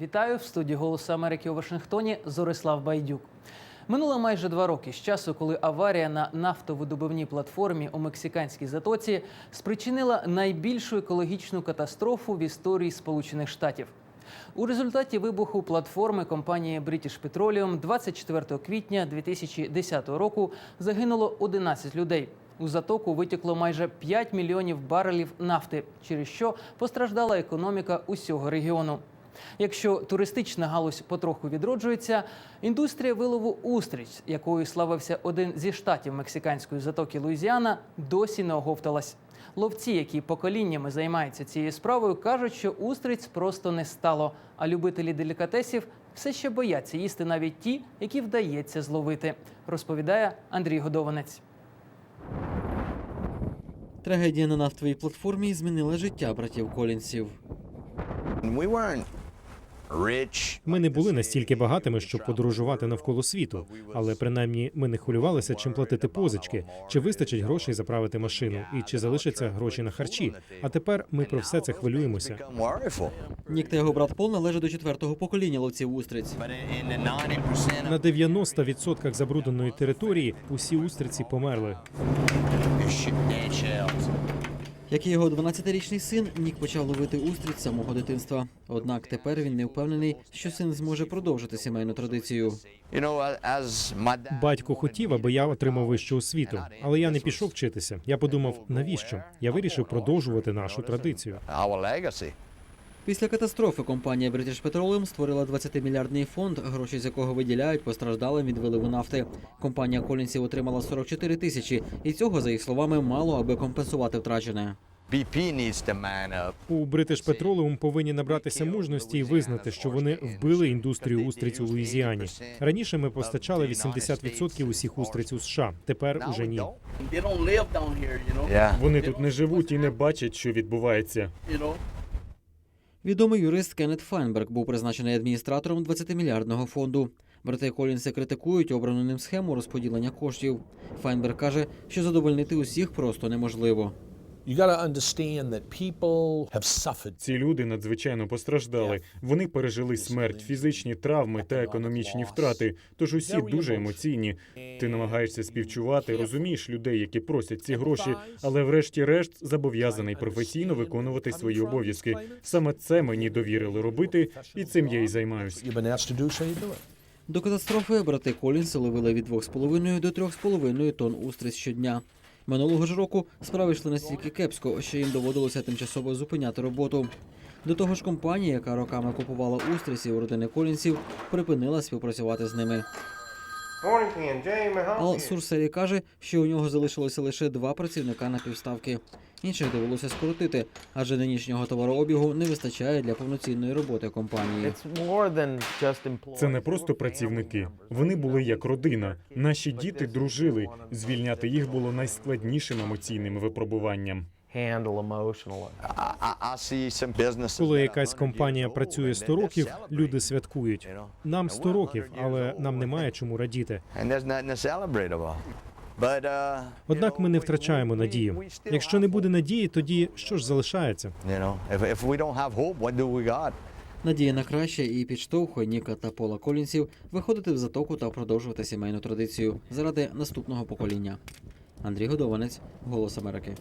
Вітаю в студії Голосу Америки у Вашингтоні. Зорислав Байдюк. Минуло майже два роки з часу, коли аварія на нафтовидобувній платформі у мексиканській затоці спричинила найбільшу екологічну катастрофу в історії Сполучених Штатів. У результаті вибуху платформи компанії British Petroleum 24 квітня 2010 року загинуло 11 людей. У затоку витекло майже 5 мільйонів барелів нафти, через що постраждала економіка усього регіону. Якщо туристична галузь потроху відроджується, індустрія вилову устриць, якою славився один зі штатів мексиканської затоки Луїзіана, досі не оговталась. Ловці, які поколіннями займаються цією справою, кажуть, що устриць просто не стало. А любителі делікатесів все ще бояться їсти навіть ті, які вдається зловити, розповідає Андрій Годованець. Трагедія на нафтовій платформі змінила життя братів Колінсів. Ми не були настільки багатими, щоб подорожувати навколо світу, але принаймні ми не хвилювалися, чим платити позички, чи вистачить грошей заправити машину, і чи залишаться гроші на харчі. А тепер ми про все це хвилюємося. Нік та його брат Пол належать до четвертого покоління ловців устриць. But in the 90% На 90% забрудненої території усі устриці померли. Як і його 12-річний син, Нік почав ловити устриць з самого дитинства. Однак тепер він не впевнений, що син зможе продовжити сімейну традицію. Батько хотів, аби я отримав вищу освіту, але я не пішов вчитися. Я подумав, навіщо? Я вирішив продовжувати нашу традицію. Після катастрофи компанія British Petroleum створила 20-мільярдний фонд, гроші з якого виділяють постраждалим від виливу нафти. Компанія Колінсів отримала 44 тисячі, і цього, за їх словами, мало аби компенсувати втрачене. У British Petroleum повинні набратися мужності і визнати, що вони вбили індустрію устриць у Луїзіані. Раніше ми постачали 80% усіх устриць у США. Тепер уже ні. Вони тут не живуть і не бачать, що відбувається. Відомий юрист Кеннет Файнберг був призначений адміністратором 20-мільярдного фонду. Брати Колінси критикують обрану ним схему розподілення коштів. Файнберг каже, що задовольнити усіх просто неможливо. You got to understand that people have suffered. Ці люди надзвичайно постраждали. Вони пережили смерть, фізичні травми та економічні втрати. Тож усі дуже емоційні. Ти намагаєшся співчувати, розумієш людей, які просять ці гроші, але врешті-решт зобов'язаний професійно виконувати свої обов'язки. Саме це мені довірили робити, і цим я і займаюся. До катастрофи брати Колінси ловили від 2,5 до 3,5 тонн устриць щодня. Минулого ж року справи йшли настільки кепсько, що їм доводилося тимчасово зупиняти роботу. До того ж, компанія, яка роками купувала устриці у родини колінців, припинила співпрацювати з ними. Ал Сурсері каже, що у нього залишилося лише два працівника на півставки. Інших довелося скоротити, адже нинішнього товарообігу не вистачає для повноцінної роботи компанії. Це не просто працівники. Вони були як родина. Наші діти дружили. Звільняти їх було найскладнішим емоційним випробуванням. I, I, I see some businesses. Коли якась компанія працює and 100 років, люди святкують. Нам 100 років, але нам немає чому радіти. Uh, Однак ми не втрачаємо надію. Якщо не буде надії, тоді що ж залишається? Надія на краще і підштовхує Ніка та Пола Колінсів виходити в затоку та продовжувати сімейну традицію заради наступного покоління. Андрій Годованець, Голос Америки.